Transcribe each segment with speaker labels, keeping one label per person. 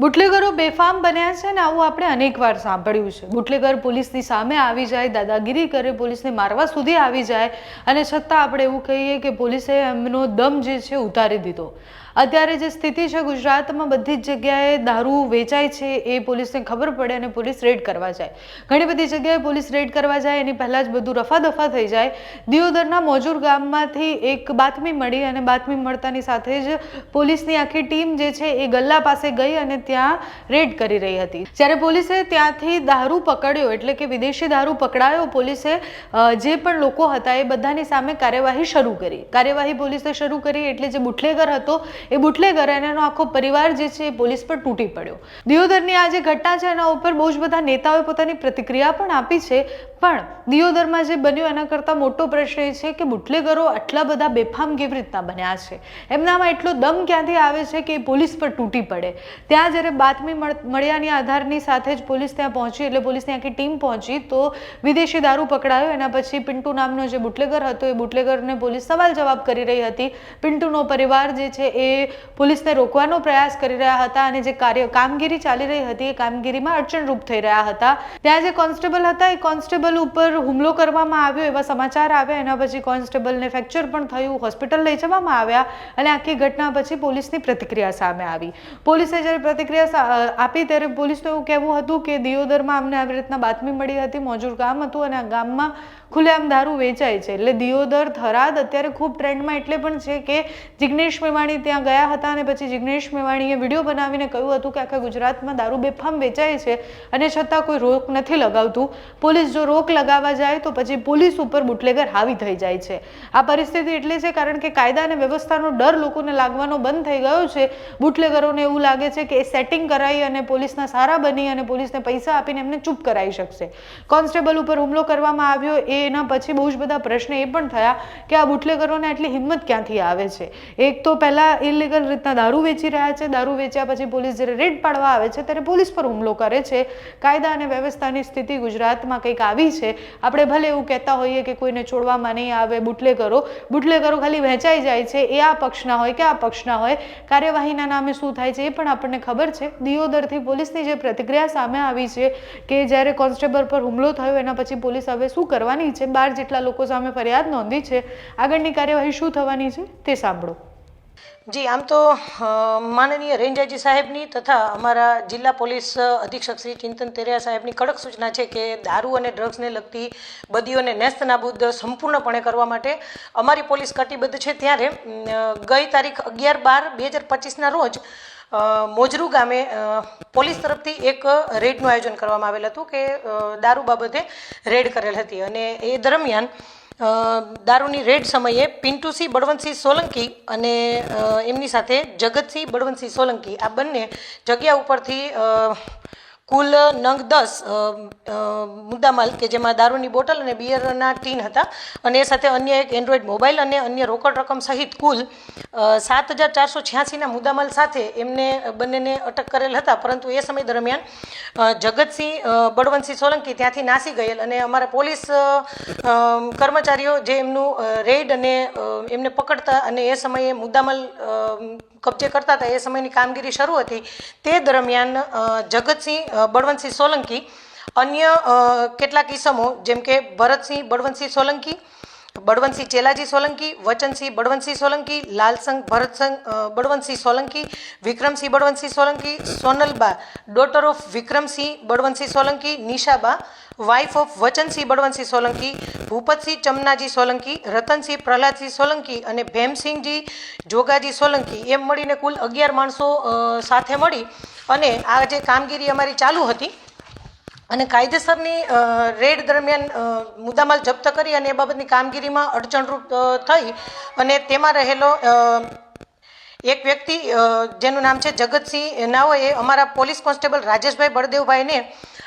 Speaker 1: બુટલેગરો બેફામ બન્યા છે ને આવું આપણે અનેકવાર સાંભળ્યું છે. બુટલેગર પોલીસની સામે આવી જાય, દાદાગીરી કરે, પોલીસને મારવા સુધી આવી જાય અને છતાં આપણે એવું કહીએ કે પોલીસે એમનો દમ જે છે ઉતારી દીધો. અત્યારે જે સ્થિતિ છે ગુજરાતમાં બધી જ જગ્યાએ દારૂ વેચાય છે એ પોલીસને ખબર પડે અને પોલીસ રેડ કરવા જાય. ઘણી બધી જગ્યાએ પોલીસ રેડ કરવા જાય, એની પહેલાં જ બધું રફાદફા થઈ જાય. દિયોદરના મોજુર ગામમાંથી એક બાતમી મળી અને બાતમી મળતાની સાથે જ પોલીસની આખી ટીમ જે છે એ ગલ્લા પાસે ગઈ અને ત્યાં રેડ કરી રહી હતી. જ્યારે પોલીસે ત્યાંથી દારૂ પકડ્યો, એટલે કે વિદેશી દારૂ પકડાયો, પોલીસે જે પણ લોકો હતા એ બધાની સામે કાર્યવાહી શરૂ કરી. કાર્યવાહી પોલીસે શરૂ કરી એટલે જે બુટલેગર હતો એ બુટલેગર અને એનો આખો પરિવાર જે છે એ પોલીસ પર તૂટી પડ્યો. દિયોદરની આ જે ઘટના છે, એના ઉપર બહુ જ બધા નેતાઓએ પોતાની પ્રતિક્રિયા પણ આપી છે. પણ દિયોદરમાં જે બન્યું એના કરતાં મોટો પ્રશ્ન એ છે કે બુટલેગરો આટલા બધા બેફામ કેવી રીતના બન્યા છે? એમનામાં એટલો દમ ક્યાંથી આવે છે કે એ પોલીસ પર તૂટી પડે? ત્યાં જ્યારે બાતમી મળ- મળ્યાની આધારની સાથે જ પોલીસ ત્યાં પહોંચી, એટલે પોલીસની આખી ટીમ પહોંચી, તો વિદેશી દારૂ પકડાયો. એના પછી પિન્ટુ નામનો જે બુટલેગર હતો, એ બુટલેગરને પોલીસ સવાલ જવાબ કરી રહી હતી. પિન્ટુનો પરિવાર જે છે એ પોલીસને રોકવાનો પ્રયાસ કરી રહ્યા હતા અને જે કાર્ય, કામગીરી ચાલી રહી હતી એ કામગીરીમાં અડચણરૂપ થઈ રહ્યા હતા. ત્યાં જે કોન્સ્ટેબલ હતા, એ કોન્સ્ટેબલ ઉપર હુમલો કરવામાં આવ્યો એવા સમાચાર આવ્યા. એના પછી કોન્સ્ટેબલને ફ્રેક્ચર પણ થયું, હોસ્પિટલ લઈ જવામાં આવ્યા અને આખી ઘટના પછી પોલીસની પ્રતિક્રિયા સામે આવી. પોલીસે જ્યારે પ્રતિક્રિયા આપી ત્યારે પોલીસનું એવું કહેવું હતું કે દિયોદરમાં અમને આવી રીતના બાતમી મળી હતી, મોજૂર ગામ હતું અને આ ગામમાં ખુલ્લેઆમ દારૂ વેચાય છે. એટલે દિયોદર થરાદ અત્યારે ખૂબ ટ્રેન્ડમાં એટલે પણ છે કે જિગ્નેશ મેવાણી ત્યાં ગયા હતા અને પછી જિગ્નેશ મેવાણીએ વીડિયો બનાવીને કહ્યું હતું કે આખા ગુજરાતમાં દારૂ બેફામ વેચાય છે અને છતાં કોઈ રોક નથી લગાવતું. પોલીસ જો રોક લગાવવા જાય તો પછી પોલીસ ઉપર બુટલેગર હાવી થઈ જાય છે. આ પરિસ્થિતિ એટલી છે કારણ કે કાયદા અને વ્યવસ્થાનો ડર લોકોને લાગવાનો બંધ થઈ ગયો છે. બુટલેગરોને એવું લાગે છે કે એ સેટિંગ કરાવી અને પોલીસના સારા બની અને પોલીસને પૈસા આપીને એમને ચૂપ કરાવી શકશે. કોન્સ્ટેબલ ઉપર હુમલો કરવામાં આવ્યો, એ એના પછી બહુ જ બધા પ્રશ્ન એ પણ થયા કે આ બુટલેગરોને આટલી હિંમત ક્યાંથી આવે છે? એક તો પહેલાં ઇલીગલ રીતના દારૂ વેચી રહ્યા છે. દારૂ વેચ્યા પછી પોલીસ જ્યારે રેડ પાડવા આવે છે, ત્યારે પોલીસ પર હુમલો કરે છે. કાયદા અને વ્યવસ્થાની સ્થિતિ ગુજરાતમાં કંઈક આવી છે. આપણે ભલે એવું કહેતા હોઈએ કે કોઈને છોડવામાં નહીં આવે, બુટલેગરો બુટલેગરો ખાલી વહેંચાઈ જાય છે. એ આ પક્ષના હોય કે આ પક્ષના હોય. કાર્યવાહીના નામે શું થાય છે એ પણ આપણને ખબર છે. દિયોદરથી પોલીસની જે પ્રતિક્રિયા સામે આવી છે કે જ્યારે કોન્સ્ટેબલ પર હુમલો થયો, એના પછી પોલીસ હવે શું કરવાની છે? બાર જેટલા લોકો સામે ફરિયાદ નોંધી છે. આગળની કાર્યવાહી શું થવાની છે તે સાંભળો.
Speaker 2: જી, આમ તો માનનીય રેન્જ સાહેબની તથા અમારા જિલ્લા પોલીસ અધિક્ષક શ્રી ચિંતન તેરિયા સાહેબની કડક સૂચના છે કે દારૂ અને ડ્રગ્સને લગતી બદીઓને નેસ્તનાબૂદ સંપૂર્ણપણે કરવા માટે અમારી પોલીસ કટિબદ્ધ છે. ત્યારે ગઈ તારીખ અગિયાર બાર બે હજાર પચીસના રોજ મોજરુ ગામે પોલીસ તરફથી એક રેડનું આયોજન કરવામાં આવેલ હતું કે દારૂ બાબતે રેડ કરેલ હતી અને એ દરમિયાન દારૂની રેડ સમયે પિન્ટુસિંહ બળવંતસિંહ સોલંકી અને એમની સાથે જગતસિંહ, બળવંતસિંહ સોલંકી આ બંને જગ્યા ઉપરથી કુલ નંગ દસ મુદ્દામાલ કે જેમાં દારૂની બોટલ અને બિયરના ટીન હતા. અને એ સાથે અન્ય એક એન્ડ્રોઈડ મોબાઈલ અને અન્ય રોકડ રકમ સહિત કુલ સાત હજાર ચારસો છ્યાસીના મુદ્દામાલ સાથે એમને બંનેને અટક કરેલ હતા. પરંતુ એ સમય દરમિયાન જગતસિંહ બળવંતસિંહ સોલંકી ત્યાંથી નાસી ગયેલ અને અમારા પોલીસ કર્મચારીઓ જે એમનું રેડ અને એમને પકડતા અને એ સમયે મુદ્દામાલ કબજે કરતા હતા એ સમયની કામગીરી શરૂ હતી. તે દરમિયાન જગતસિંહ બળવંતસિંહ સોલંકી અન્ય કેટલાક ઈસમો જેમ કે ભરતસિંહ બળવંતસિંહ સોલંકી બળવંતસિંહ ચેલાજી સોલંકી વચનસિંહ બળવંતસિંહ સોલંકી લાલસંઘ ભરતસંગ અ, Balvantsinh Solanki Vikramsinh Balvantsinh Solanki Sonalba daughter of Vikramsinh Balvantsinh Solanki Nishaba wife of Vachansinh Balvantsinh Solanki Bhupatsinh Chamnaji Solanki, Ratansinh Pralhadsinh Solanki અને ભેમસિંહજી જોગાજી સોલંકી એમ મળીને કુલ અગિયાર માણસો સાથે મળી અને આ જે કામગીરી અમારી ચાલુ હતી અને કાયદેસરની રેડ દરમિયાન મુદ્દામાલ જપ્ત કરી અને એ બાબતની કામગીરીમાં અડચણરૂપ થઈ અને તેમાં રહેલો એક વ્યક્તિ જેનું નામ છે જગતસિંહ નાઓએ અમારા પોલીસ કોન્સ્ટેબલ રાજેશભાઈ બળદેવભાઈને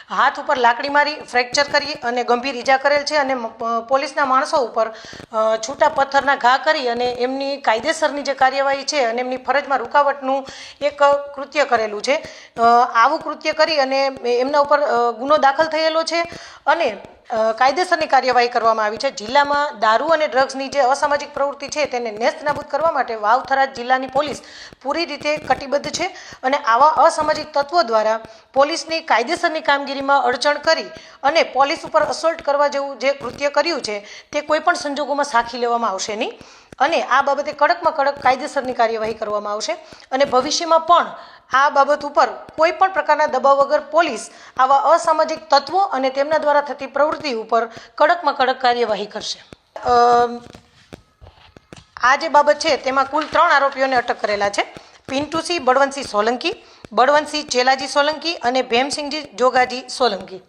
Speaker 2: હાથ ઉપર લાકડી મારી ફ્રેક્ચર કરી અને ગંભીર ઈજા કરેલ છે અને પોલીસના માણસો ઉપર છૂટા પથ્થરના ઘા કરી અને એમની કાયદેસરની જે કાર્યવાહી છે અને એમની ફરજમાં રૂકાવટનું એક કૃત્ય કરેલું છે. આવું કૃત્ય કરી અને એમના ઉપર ગુનો દાખલ થયેલો છે અને કાયદેસરની કાર્યવાહી કરવામાં આવી છે. જિલ્લામાં દારૂ અને ડ્રગ્સની જે અસામાજિક પ્રવૃત્તિ છે, તેને નેસ્ત નાબૂદ કરવા માટે વાવથરા જિલ્લાની પોલીસ પૂરી રીતે કટિબદ્ધ છે અને આવા અસામાજિક તત્વો દ્વારા પોલીસની કાયદેસરની કામગીરીમાં અડચણ કરી અને પોલીસ ઉપર અસોલ્ટ કરવા જેવું જે કૃત્ય કર્યું છે, તે કોઈપણ સંજોગોમાં સાખી લેવામાં આવશે નહીં. અને આ બાબતે કડકમાં કડક કાયદેસરની કાર્યવાહી કરવામાં આવશે અને ભવિષ્યમાં પણ આ બાબત ઉપર કોઈ પણ પ્રકારના દબાવ વગર પોલીસ આવા અસામાજિક તત્વો અને તેમના દ્વારા થતી પ્રવૃત્તિ ઉપર કડકમાં કડક કાર્યવાહી કરશે. આ જે બાબત છે તેમાં કુલ ત્રણ આરોપીઓને અટક કરેલા છે. પિન્ટુસિંહ બળવંતસિંહ સોલંકી, બળવંતસિંહ ચેલાજી સોલંકી અને ભેમસિંહજી જોગાજી સોલંકી.